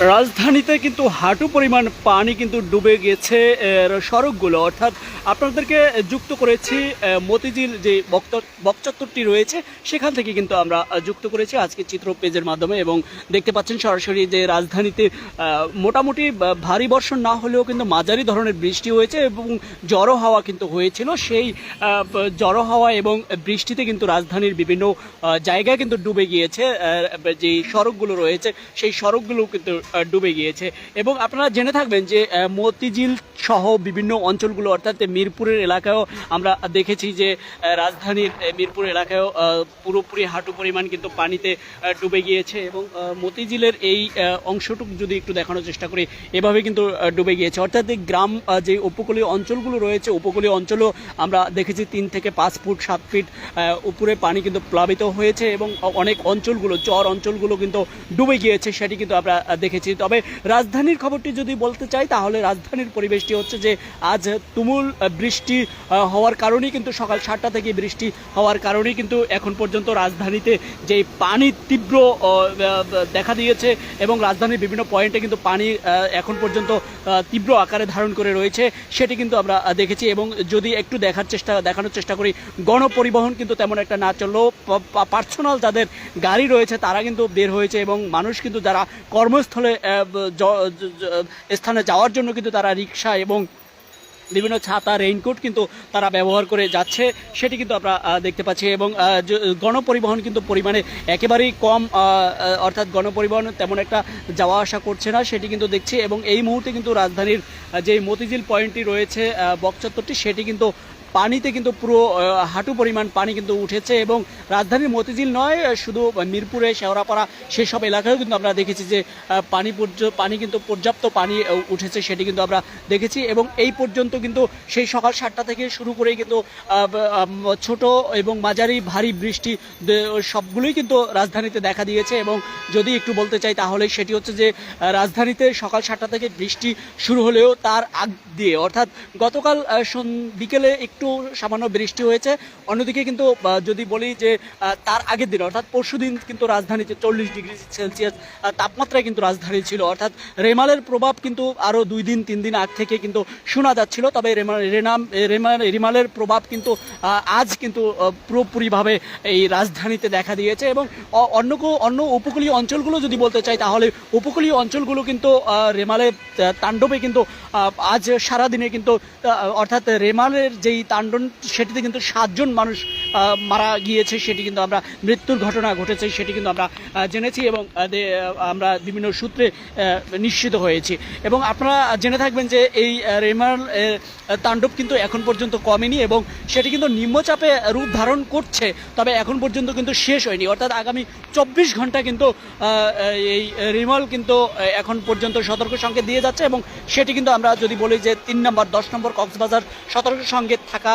রাজধানীতে কিন্তু হাঁটু পরিমাণ পানি কিন্তু ডুবে গেছে সড়কগুলো। অর্থাৎ আপনাদেরকে যুক্ত করেছি মতিঝিল যে বক্ত- বকচত্বরটি রয়েছে, সেখান থেকে কিন্তু আমরা যুক্ত করেছি আজকে চিত্র পেজের মাধ্যমে এবং দেখতে পাচ্ছেন সরাসরি যে রাজধানীতে মোটামুটি ভারী বর্ষণ না হলেও কিন্তু মাঝারি ধরনের বৃষ্টি হয়েছে এবং জড়ো হাওয়া কিন্তু হয়েছিল। সেই জড়ো হাওয়া এবং বৃষ্টিতে কিন্তু রাজধানীর বিভিন্ন জায়গায় কিন্তু ডুবে গিয়েছে যে সড়কগুলো রয়েছে, সেই সড়কগুলো কিন্তু ডুবে গিয়েছে। এবং আপনারা জেনে থাকবেন যে মতিঝিল সহ বিভিন্ন অঞ্চলগুলো অর্থাৎ মিরপুরের এলাকায়ও আমরা দেখেছি যে রাজধানীর মিরপুর এলাকায়ও পুরোপুরি হাঁটু পরিমাণ কিন্তু পানিতে ডুবে গিয়েছে এবং মতিঝিলের এই অংশটুকু যদি একটু দেখানোর চেষ্টা করি এভাবে কিন্তু ডুবে গিয়েছে। অর্থাৎ গ্রাম যে উপকূলীয় অঞ্চলগুলো রয়েছে উপকূলীয় অঞ্চলও আমরা দেখেছি তিন থেকে পাঁচ ফুট সাত ফিট উপরে পানি কিন্তু প্লাবিত হয়েছে এবং অনেক অঞ্চলগুলো চর অঞ্চলগুলো কিন্তু ডুবে গিয়েছে সেটি কিন্তু আমরা আহ, দেখেছি। তবে রাজধানীর খবরটি যদি বলতে চাই, তাহলে রাজধানীর পরিবেশটি হচ্ছে যে আজ তুমুল বৃষ্টি হওয়ার কারণেই কিন্তু সকাল সাতটা থেকে বৃষ্টি হওয়ার কারণেই কিন্তু এখন পর্যন্ত রাজধানীতে যে পানি তীব্র দেখা দিয়েছে এবং রাজধানীর বিভিন্ন পয়েন্টে কিন্তু পানি এখন পর্যন্ত তীব্র আকারে ধারণ করে রয়েছে, সেটি কিন্তু আমরা দেখেছি এবং যদি একটু দেখার চেষ্টা, দেখানোর চেষ্টা করি, গণপরিবহন কিন্তু তেমন একটা না চললেও পার্সোনাল যাদের গাড়ি রয়েছে, তারা কিন্তু বের হয়েছে এবং মানুষ কিন্তু যারা কর্মস্থলে স্থানে যাওয়ার জন্য কিন্তু তারা রিক্সা এবং বিভিন্ন ছাতা রেইনকোট কিন্তু তারা ব্যবহার করে যাচ্ছে। সেটি কিন্তু আমরা দেখতে পাচ্ছি এবং গণপরিবহন কিন্তু পরিমাণে একেবারেই কম অর্থাৎ গণপরিবহন তেমন একটা যাওয়া আসা করছে না, সেটি কিন্তু দেখছি এবং এই মুহূর্তে কিন্তু রাজধানীর যে মতিঝিল পয়েন্টটি রয়েছে বকচত্বরটি সেটি কিন্তু পানিতে কিন্তু পুরো হাঁটু পরিমাণ পানি কিন্তু উঠেছে এবং রাজধানীর মতিঝিল নয় শুধু মিরপুরে, শেওড়াপাড়া সেসব এলাকায়ও কিন্তু আমরা দেখেছি যে পানি পানি কিন্তু পর্যাপ্ত পানি উঠেছে সেটি কিন্তু আমরা দেখেছি এবং এই পর্যন্ত কিন্তু সেই সকাল সাতটা থেকে শুরু করেই কিন্তু ছোট এবং মাঝারি ভারী বৃষ্টি সবগুলোই কিন্তু রাজধানীতে দেখা দিয়েছে এবং যদি একটু বলতে চাই তাহলে সেটি হচ্ছে যে রাজধানীতে সকাল সাতটা থেকে বৃষ্টি শুরু হলেও তার আগ দিয়ে, অর্থাৎ গতকাল বিকেলে একটু সামান্য বৃষ্টি হয়েছে। অন্যদিকে কিন্তু যদি বলি যে তার আগের দিন, অর্থাৎ পরশু দিন কিন্তু রাজধানীতে চল্লিশ ডিগ্রি সেলসিয়াস তাপমাত্রায় কিন্তু রাজধানী ছিল। অর্থাৎ রেমালের প্রভাব কিন্তু আরও দুই দিন, তিন দিন আগ থেকে কিন্তু শোনা যাচ্ছিল। তবে রেনাম রেমা- রিমালের প্রভাব কিন্তু আজ কিন্তু পুরোপুরিভাবে এই রাজধানীতে দেখা দিয়েছে এবং অন্য অন্য উপকূলীয় অঞ্চলগুলো যদি বলতে চাই, তাহলে উপকূলীয় অঞ্চলগুলো কিন্তু রেমালের তাণ্ডবে কিন্তু আজ সারাদিনে কিন্তু অর্থাৎ রেমালের যেই তাণ্ডন, সেটিতে কিন্তু সাতজন মানুষ মারা গিয়েছে। সেটি কিন্তু আমরা মৃত্যুর ঘটনা ঘটেছে, সেটি কিন্তু আমরা জেনেছি এবং আমরা বিভিন্ন সূত্রে নিশ্চিত হয়েছি। এবং আপনারা জেনে থাকবেন যে এই রেমাল তাণ্ডব কিন্তু এখন পর্যন্ত কমেনি এবং সেটি কিন্তু নিম্নচাপে রূপ ধারণ করছে, তবে এখন পর্যন্ত কিন্তু শেষ হয়নি। অর্থাৎ আগামী চব্বিশ ঘণ্টা কিন্তু এই রিমল কিন্তু এখন পর্যন্ত সতর্ক সংকেত দিয়ে যাচ্ছে এবং সেটি কিন্তু আমরা যদি বলি যে তিন নম্বর, দশ নম্বর কক্সবাজার সতর্ক সংকেত থাকা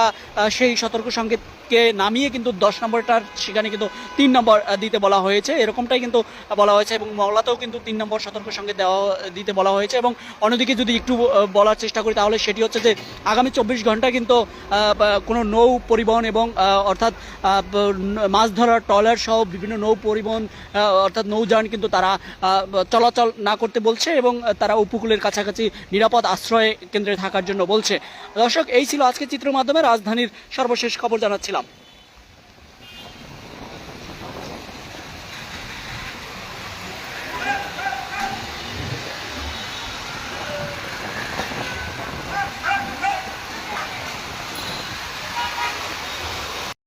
সেই সতর্ক সংকেতকে নামিয়ে কিন্তু দশ নম্বরটার সেখানে কিন্তু তিন নম্বর দিতে বলা হয়েছে। এরকমটাই কিন্তু বলা হয়েছে এবং মংলাতেও কিন্তু তিন নম্বর সতর্ক সংকেত দেওয়া, দিতে বলা হয়েছে এবং অন্যদিকে যদি একটু বলার চেষ্টা করি তাহলে সেটি হচ্ছে যে আগামী চব্বিশ ঘণ্টা কিন্তু কোনো নৌ পরিবহন এবং অর্থাৎ মাছ ধরার ট্রলার সহ বিভিন্ন নৌ পরিবহন অর্থাৎ নৌযান কিন্তু তারা চলাচল না করতে বলছে এবং তারা উপকূলের কাছাকাছি নিরাপদ আশ্রয় কেন্দ্রে থাকার জন্য বলছে। দর্শক, এই ছিল আজকে চিত্রের মাধ্যমে রাজধানীর সর্বশেষ খবর জানাচ্ছিলাম।